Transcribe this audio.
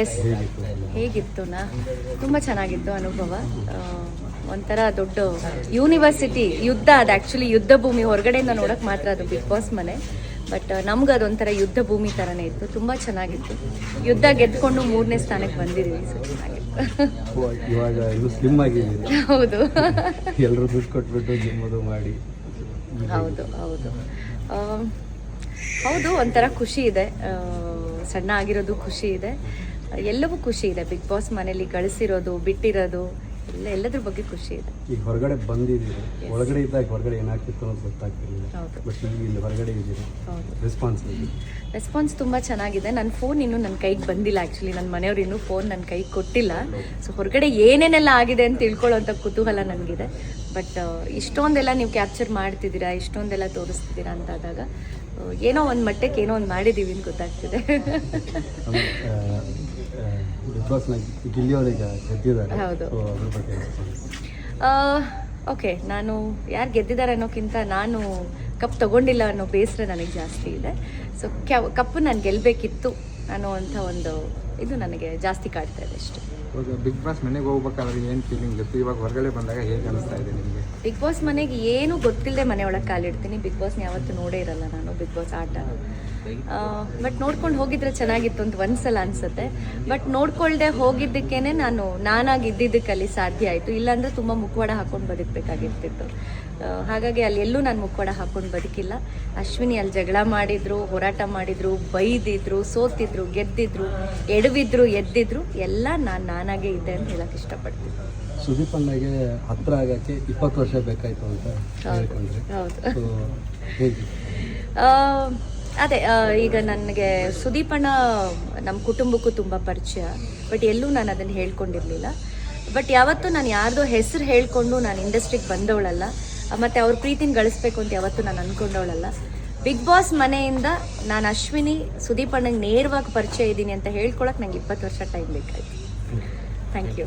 S ಹೇಗಿತ್ತುನಾ? ತುಂಬ ಚೆನ್ನಾಗಿತ್ತು ಅನುಭವ. ಒಂಥರ ದೊಡ್ಡ ಯೂನಿವರ್ಸಿಟಿ ಯುದ್ಧ ಅದು ಆ್ಯಕ್ಚುಲಿ ಯುದ್ಧ ಭೂಮಿ ಹೊರಗಡೆಯಿಂದ ನೋಡೋಕೆ ಮಾತ್ರ ಅದು ಬಿಗ್ ಬಾಸ್ ಮನೆ. ಬಟ್ ನಮ್ಗೆ ಅದೊಂಥರ ಯುದ್ಧ ಭೂಮಿ ಥರನೇ ಇತ್ತು. ತುಂಬ ಚೆನ್ನಾಗಿತ್ತು. ಯುದ್ಧ ಗೆದ್ಕೊಂಡು ಮೂರನೇ ಸ್ಥಾನಕ್ಕೆ ಬಂದಿದ್ದೀವಿ ಸೊ ಚೆನ್ನಾಗಿತ್ತು. ಇವಾಗ ಇದು ಸ್ಲಿಮ್ ಆಗಿದ್ದೀವಿ ಹೌದು. ಎಲ್ಲರೂ ದುಡ್ಡು ಕೊಟ್ಬಿಟ್ಟು ಜಿಮ್ಮದು ಮಾಡಿ. ಹೌದು ಹೌದು. ಹೌದು ಒಂಥರ ಖುಷಿ ಇದೆ. ಸಣ್ಣ ಆಗಿರೋದು ಖುಷಿ ಇದೆ. ಎಲ್ಲವೂ ಖುಷಿ ಇದೆ. ಬಿಗ್ ಬಾಸ್ ಮನೇಲಿ ಗಳಿಸಿರೋದು ಬಿಟ್ಟಿರೋದು ಎಲ್ಲ ಎಲ್ಲದ್ರ ಬಗ್ಗೆ ಖುಷಿ ಇದೆ. ಈಗ ಹೊರಗಡೆ ಬಂದಿದ್ದೀರಿ. ಒಳಗಡೆ ಇದ್ದಾಗ ಹೊರಗಡೆ ಏನಾಗ್ತಿತ್ತು ಅನ್ನೋದು ಗೊತ್ತಾಗ್ತಿರಲಿಲ್ಲ. ಹೌದು. ಬಟ್ ನೀವು ಇಲ್ಲಿ ಹೊರಗಡೆ ಇದ್ದೀರಿ. ಹೌದು. ರೆಸ್ಪಾನ್ಸ್ ರೆಸ್ಪಾನ್ಸ್ ತುಂಬ ಚೆನ್ನಾಗಿದೆ. ನನ್ನ ಫೋನ್ ಇನ್ನೂ ನನ್ನ ಕೈಗೆ ಬಂದಿಲ್ಲ ಆ್ಯಕ್ಚುಲಿ ನನ್ನ ಮನೆಯವ್ರು ಇನ್ನೂ ಫೋನ್ ನನ್ನ ಕೈಗೆ ಕೊಟ್ಟಿಲ್ಲ. ಸೊ ಹೊರಗಡೆ ಏನೇನೆಲ್ಲ ಆಗಿದೆ ಅಂತ ತಿಳ್ಕೊಳ್ಳೋಂಥ ಕುತೂಹಲ ನನಗಿದೆ. ಬಟ್ ಇಷ್ಟೊಂದೆಲ್ಲ ನೀವು ಕ್ಯಾಪ್ಚರ್ ಮಾಡ್ತಿದ್ದೀರಾ ಇಷ್ಟೊಂದೆಲ್ಲ ತೋರಿಸ್ತಿದ್ದೀರಾ ಅಂತಾದಾಗ ಆ, ಏನೋ ಒಂದು ಮಟ್ಟಕ್ಕೆ ಏನೋ ಒಂದು ಮಾಡಿದ್ದೀವಿ ಅಂತ ಗೊತ್ತಾಗ್ತಿದೆ. ಬಿಗ್ ಬಾಸ್ನ ಗಿಲ್ಲಿಯವರೀಗ ಗೆದ್ದಿದ್ದಾರೆ. ಹೌದು. ಸೊ ಅದ್ರ ಬಗ್ಗೆ ಓಕೆ ನಾನು ಯಾರು ಗೆದ್ದಿದ್ದಾರೆ ಅನ್ನೋಕ್ಕಿಂತ ನಾನು ಕಪ್ ತಗೊಂಡಿಲ್ಲ ಅನ್ನೋ ಬೇಸರ ನನಗೆ ಜಾಸ್ತಿ ಇದೆ. ಸೊ ಕ್ಯಾ ಕಪ್ಪು ನಾನು ಗೆಲ್ಲಬೇಕಿತ್ತು ಅನ್ನೋ ಅಂಥ ಒಂದು ಇದು ನನಗೆ ಜಾಸ್ತಿ ಕಾಡ್ತಾ ಇದೆ ಅಷ್ಟೇ. ಇವಾಗ ಬಿಗ್ ಬಾಸ್ ಮನೆಗೆ ಹೋಗ್ಬೇಕಾದ್ರೆ ಏನು ಫೀಲಿಂಗ್ ಇತ್ತು ಇವಾಗ ಹೊರಗಡೆ ಬಂದಾಗ ಹೇಗೆ ಅನಿಸ್ತಾ ಇದೆ ನಿಮಗೆ? ಬಿಗ್ ಬಾಸ್ ಮನೆಗೆ ಏನು ಗೊತ್ತಿಲ್ಲದೆ ಮನೆಯೊಳಗೆ ಕಾಲಿಡ್ತೀನಿ ಬಿಗ್ ಬಾಸ್ ಯಾವತ್ತೂ ನೋಡೇ ಇರಲ್ಲ ನಾನು ಬಿಗ್ ಬಾಸ್ ಆಟ. ಬಟ್ ನೋಡ್ಕೊಂಡು ಹೋಗಿದ್ರೆ ಚೆನ್ನಾಗಿತ್ತು ಅಂತ ಒಂದ್ಸಲ ಅನ್ಸುತ್ತೆ. ಬಟ್ ನೋಡ್ಕೊಳ್ದೆ ಹೋಗಿದ್ದಕ್ಕೇನೆ ನಾನು ನಾನಾಗಿ ಇದ್ದಿದ್ದಕ್ಕಲ್ಲಿ ಸಾಧ್ಯ ಆಯಿತು. ಇಲ್ಲಾಂದ್ರೆ ತುಂಬ ಮುಖವಾಡ ಹಾಕೊಂಡು ಬದುಕಬೇಕಾಗಿರ್ತಿತ್ತು. ಹಾಗಾಗಿ ಅಲ್ಲಿ ಎಲ್ಲೂ ನಾನು ಮುಖವಾಡ ಹಾಕೊಂಡು ಬದುಕಿಲ್ಲ. ಅಶ್ವಿನಿ ಅಲ್ಲಿ ಜಗಳ ಮಾಡಿದ್ರು ಹೋರಾಟ ಮಾಡಿದ್ರು ಬೈದಿದ್ರು ಸೋತಿದ್ರು ಗೆದ್ದಿದ್ರು ಎಡವಿದ್ರು ಎದ್ದಿದ್ರು ಎಲ್ಲ ನಾನು ನಾನಾಗೇ ಇದ್ದೆ ಅಂತ ಹೇಳಕ್ ಇಷ್ಟಪಡ್ತೀನಿ. ಸುದೀಪ್ ಅಣ್ಣಗೆ ಹತ್ರ ಆಗಕ್ಕೆ ಇಪ್ಪತ್ತು ವರ್ಷ ಬೇಕಾಯ್ತು ಅಂತ ಹೌದು ಅದೇ ಈಗ ನನಗೆ ಸುದೀಪಣ್ಣ ನಮ್ಮ ಕುಟುಂಬಕ್ಕೂ ತುಂಬ ಪರಿಚಯ ಬಟ್ ಎಲ್ಲೂ ನಾನು ಅದನ್ನು ಹೇಳ್ಕೊಂಡಿರಲಿಲ್ಲ. ಬಟ್ ಯಾವತ್ತೂ ನಾನು ಯಾರ್ದೋ ಹೆಸರು ಹೇಳ್ಕೊಂಡು ನಾನು ಇಂಡಸ್ಟ್ರಿಗೆ ಬಂದವಳಲ್ಲ ಮತ್ತು ಅವ್ರ ಪ್ರೀತಿನ ಗಳಿಸ್ಬೇಕು ಅಂತ ಯಾವತ್ತೂ ನಾನು ಅಂದ್ಕೊಂಡವಳಲ್ಲ ಬಿಗ್ ಬಾಸ್ ಮನೆಯಿಂದ ನಾನು ಅಶ್ವಿನಿ, ಸುದೀಪ್ ಅಣ್ಣಗೆ ನೇರವಾಗಿ ಪರಿಚಯ ಇದ್ದೀನಿ ಅಂತ ಹೇಳ್ಕೊಳಕ್ಕೆ ನಂಗೆ ಇಪ್ಪತ್ತು ವರ್ಷ ಟೈಮ್ ಬೇಕಾಯಿತು. Thank you